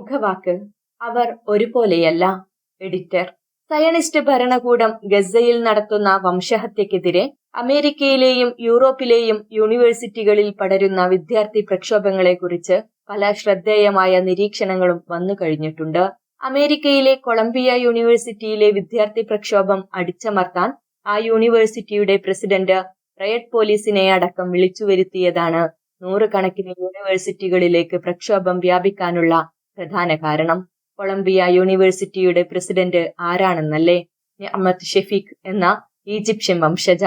മുഖവാക്ക്. അവർ ഒരുപോലെയല്ല. Editor. Zionist ഭരണകൂടം ഗസയിൽ നടത്തുന്ന വംശഹത്യക്കെതിരെ അമേരിക്കയിലെയും യൂറോപ്പിലെയും യൂണിവേഴ്സിറ്റികളിൽ പടരുന്ന വിദ്യാർത്ഥി പ്രക്ഷോഭങ്ങളെക്കുറിച്ച് പല ശ്രദ്ധേയമായ നിരീക്ഷണങ്ങളും വന്നു കഴിഞ്ഞിട്ടുണ്ട്. അമേരിക്കയിലെ കൊളംബിയ യൂണിവേഴ്സിറ്റിയിലെ വിദ്യാർത്ഥി പ്രക്ഷോഭം അടിച്ചമർത്താൻ ആ യൂണിവേഴ്സിറ്റിയുടെ പ്രസിഡന്റ് റയഡ് പോലീസിനെ അടക്കം വിളിച്ചു വരുത്തിയതാണ് നൂറുകണക്കിന് യൂണിവേഴ്സിറ്റികളിലേക്ക് പ്രക്ഷോഭം വ്യാപിക്കാനുള്ള പ്രധാന കാരണം കൊളംബിയ യൂണിവേഴ്സിറ്റിയുടെ പ്രസിഡന്റ് ആരാണെന്നല്ലേ? അഹമ്മദ് ഷെഫീഖ് എന്ന ഈജിപ്ഷ്യൻ വംശജ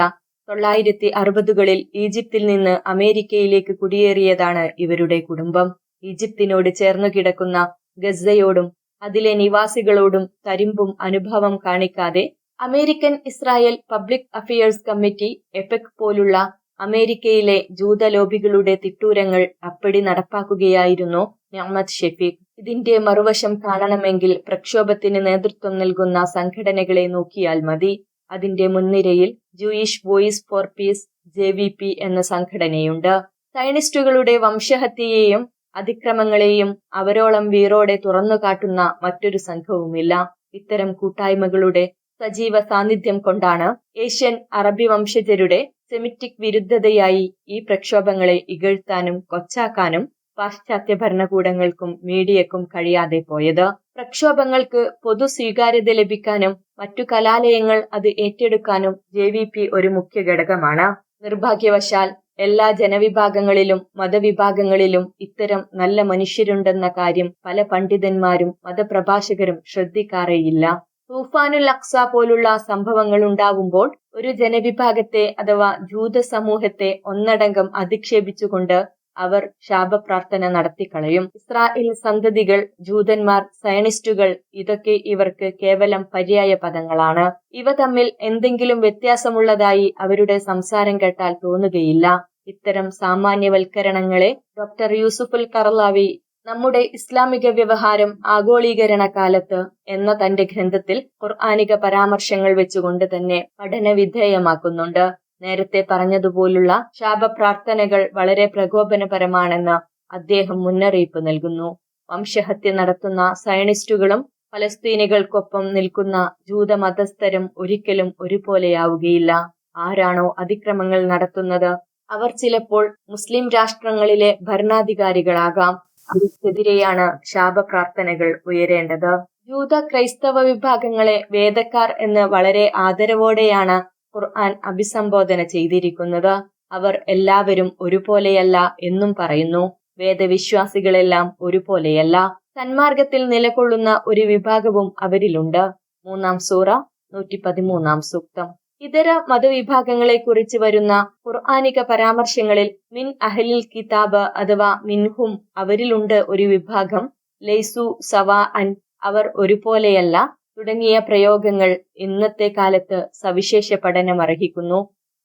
തൊള്ളായിരത്തി അറുപതുകളിൽ ഈജിപ്തിൽ നിന്ന് അമേരിക്കയിലേക്ക് കുടിയേറിയതാണ് ഇവരുടെ കുടുംബം. ഈജിപ്തിനോട് ചേർന്നു കിടക്കുന്ന ഗസയോടും അതിലെ നിവാസികളോടും തരിമ്പും അനുഭവം കാണിക്കാതെ American Israel public affairs committee AIPAC പോലുള്ള അമേരിക്കയിലെ ജൂതലോബികളുടെ തിട്ടൂരങ്ങൾ അപ്പടി നടപ്പാക്കുകയായിരുന്നു നഹമ്മദ് ഷെഫീഖ്. ഇതിന്റെ മറുവശം കാണണമെങ്കിൽ പ്രക്ഷോഭത്തിന് നേതൃത്വം നൽകുന്ന സംഘടനകളെ നോക്കിയാൽ മതി. അതിന്റെ മുൻനിരയിൽ Jewish voice for peace J V P എന്ന സംഘടനയുണ്ട്. സയനിസ്റ്റുകളുടെ വംശഹത്യയെയും അതിക്രമങ്ങളെയും അവരോളം വീറോടെ തുറന്നു കാട്ടുന്ന മറ്റൊരു സംഘവുമില്ല. ഇത്തരം കൂട്ടായ്മകളുടെ സജീവ സാന്നിധ്യം കൊണ്ടാണ് ഏഷ്യൻ അറബി വംശജരുടെ സെമിറ്റിക് വിരുദ്ധതയായി ഈ പ്രക്ഷോഭങ്ങളെ ഇകഴ്ത്താനും കൊച്ചാക്കാനും പാശ്ചാത്യ ഭരണകൂടങ്ങൾക്കും മീഡിയക്കും കഴിയാതെ പോയത്. പ്രക്ഷോഭങ്ങൾക്ക് പൊതു സ്വീകാര്യത ലഭിക്കാനും മറ്റു കലാലയങ്ങൾ അത് ഏറ്റെടുക്കാനും ജെ വി പി ഒരു മുഖ്യ ഘടകമാണ്. നിർഭാഗ്യവശാൽ എല്ലാ ജനവിഭാഗങ്ങളിലും മതവിഭാഗങ്ങളിലും ഇത്തരം നല്ല മനുഷ്യരുണ്ടെന്ന കാര്യം പല പണ്ഡിതന്മാരും മതപ്രഭാഷകരും ശ്രദ്ധിക്കാറേയില്ല. തൂഫാനുൽ അക്സ പോലുള്ള സംഭവങ്ങൾ ഉണ്ടാവുമ്പോൾ ഒരു ജനവിഭാഗത്തെ അഥവാ ജൂത സമൂഹത്തെ ഒന്നടങ്കം അധിക്ഷേപിച്ചുകൊണ്ട് അവർ ശാപപ്രാർത്ഥന നടത്തിക്കളയും. ഇസ്രായേൽ സന്തതികൾ ജൂതന്മാർ സയനിസ്റ്റുകൾ ഇതൊക്കെ ഇവർക്ക് കേവലം പര്യായ പദങ്ങളാണ്. ഇവ തമ്മിൽ എന്തെങ്കിലും വ്യത്യാസമുള്ളതായി അവരുടെ സംസാരം കേട്ടാൽ തോന്നുകയില്ല. ഇത്തരം സാമാന്യവൽക്കരണങ്ങളെ ഡോക്ടർ യൂസുഫുൽ കറലാവി നമ്മുടെ ഇസ്ലാമിക വ്യവഹാരം ആഗോളീകരണ കാലത്ത് എന്ന തന്റെ ഗ്രന്ഥത്തിൽ ഖുർആാനിക പരാമർശങ്ങൾ വെച്ചുകൊണ്ട് തന്നെ പഠന വിധേയമാക്കുന്നുണ്ട് നേരത്തെ പറഞ്ഞതുപോലുള്ള ശാപപ്രാർത്ഥനകൾ വളരെ പ്രകോപനപരമാണെന്ന് അദ്ദേഹം മുന്നറിയിപ്പ് നൽകുന്നു. വംശഹത്യ നടത്തുന്ന സയണിസ്റ്റുകളും ഫലസ്തീനികൾക്കൊപ്പം നിൽക്കുന്ന ജൂത മതസ്ഥരും ഒരിക്കലും ഒരുപോലെയാവുകയില്ല. ആരാണോ അതിക്രമങ്ങൾ നടത്തുന്നത്? അവർ ചിലപ്പോൾ മുസ്ലിം രാഷ്ട്രങ്ങളിലെ ഭരണാധികാരികളാകാം. അവർക്കെതിരെയാണ് ശാപപ്രാർത്ഥനകൾ ഉയരേണ്ടത്. ജൂത ക്രൈസ്തവ വിഭാഗങ്ങളെ വേദക്കാർ എന്ന് വളരെ ആദരവോടെയാണ് ഖുർആൻ അഭിസംബോധന ചെയ്തിരിക്കുന്നത് അവർ എല്ലാവരും ഒരുപോലെയല്ല എന്നും പറയുന്നു. വേദവിശ്വാസികളെല്ലാം ഒരുപോലെയല്ല. സന്മാർഗത്തിൽ നിലകൊള്ളുന്ന ഒരു വിഭാഗവും അവരിലുണ്ട്. മൂന്നാം സൂറ നൂറ്റി പതിമൂന്നാം സൂക്തം. ഇതര മതവിഭാഗങ്ങളെ കുറിച്ച് വരുന്ന ഖുർആാനിക പരാമർശങ്ങളിൽ മിൻ അഹലിൽ കിതാബ് അഥവാ മിൻഹും അവരിലുണ്ട് ഒരു വിഭാഗം. ലൈസു സവാ അൻ അവർ ഒരുപോലെയല്ല. തുടങ്ങിയ പ്രയോഗങ്ങൾ ഇന്നത്തെ കാലത്ത് സവിശേഷ പഠനം അർഹിക്കുന്നു.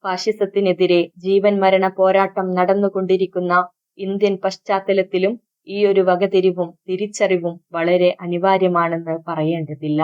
ഫാഷിസത്തിനെതിരെ ജീവൻ മരണ പോരാട്ടം നടന്നുകൊണ്ടിരിക്കുന്ന ഇന്ത്യൻ പശ്ചാത്തലത്തിലും ഈ ഒരു വകതിരിവും തിരിച്ചറിവും വളരെ അനിവാര്യമാണെന്ന് പറയേണ്ടതില്ല.